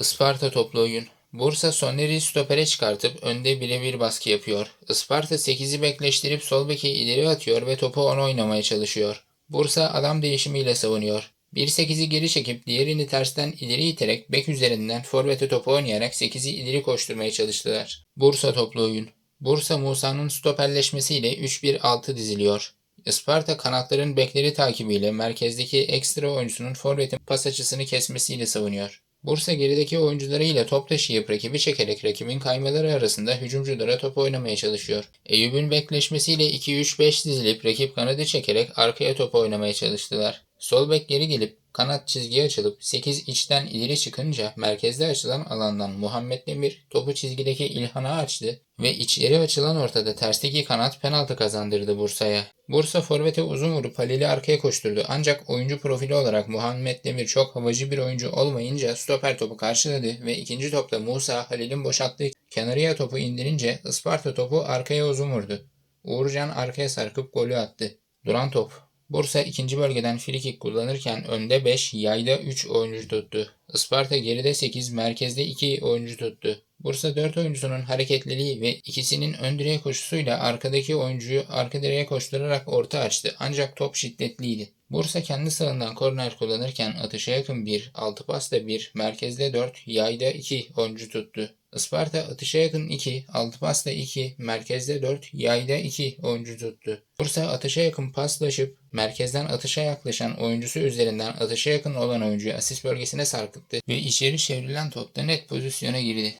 Isparta toplu oyun. Bursa Soner'i stopere çıkartıp önde birebir baskı yapıyor. Isparta 8'i bekleştirip sol beki ileri atıyor ve topu ona oynamaya çalışıyor. Bursa adam değişimiyle savunuyor. 1-8'i geri çekip diğerini tersten ileri iterek bek üzerinden forvete topu oynayarak 8'i ileri koşturmaya çalıştılar. Bursa toplu oyun. Bursa Musa'nın stoperleşmesiyle 3-1-6 diziliyor. Isparta kanatların bekleri takibiyle merkezdeki ekstra oyuncusunun forvetin pas açısını kesmesiyle savunuyor. Bursa gerideki oyuncularıyla top taşıyıp rakibi çekerek rakibin kaymaları arasında hücumculara top oynamaya çalışıyor. Eyüp'ün bekleşmesiyle 2-3-5 dizilip rakip kanadı çekerek arkaya top oynamaya çalıştılar. Sol bek geri gelip kanat çizgiye açılıp 8 içten ileri çıkınca merkezde açılan alandan Muhammed Demir topu çizgideki İlhan'a açtı ve içeri açılan ortada tersteki kanat penaltı kazandırdı Bursa'ya. Bursa forvete uzun vurup Halil'i arkaya koşturdu ancak oyuncu profili olarak Muhammed Demir çok havacı bir oyuncu olmayınca stoper topu karşıladı ve ikinci topta Musa Halil'in boşalttığı kenarıya topu indirince Isparta topu arkaya uzun vurdu. Uğurcan arkaya sarkıp golü attı. Duran top. Bursa ikinci bölgeden frikik kullanırken önde 5, yayda 3 oyuncu tuttu. Isparta geride 8, merkezde 2 oyuncu tuttu. Bursa 4 oyuncusunun hareketliliği ve ikisinin ön direğe koşusuyla arkadaki oyuncuyu arka direğe koşturarak orta açtı ancak top şiddetliydi. Bursa kendi sağından korner kullanırken atışa yakın 1, altı pasta 1, merkezde 4, yayda 2 oyuncu tuttu. Isparta atışa yakın 2, altı pasta 2, merkezde 4, yayda 2 oyuncu tuttu. Bursa atışa yakın paslaşıp merkezden atışa yaklaşan oyuncusu üzerinden atışa yakın olan oyuncuyu asist bölgesine sarkıttı ve içeri çevrilen topta net pozisyona girdi.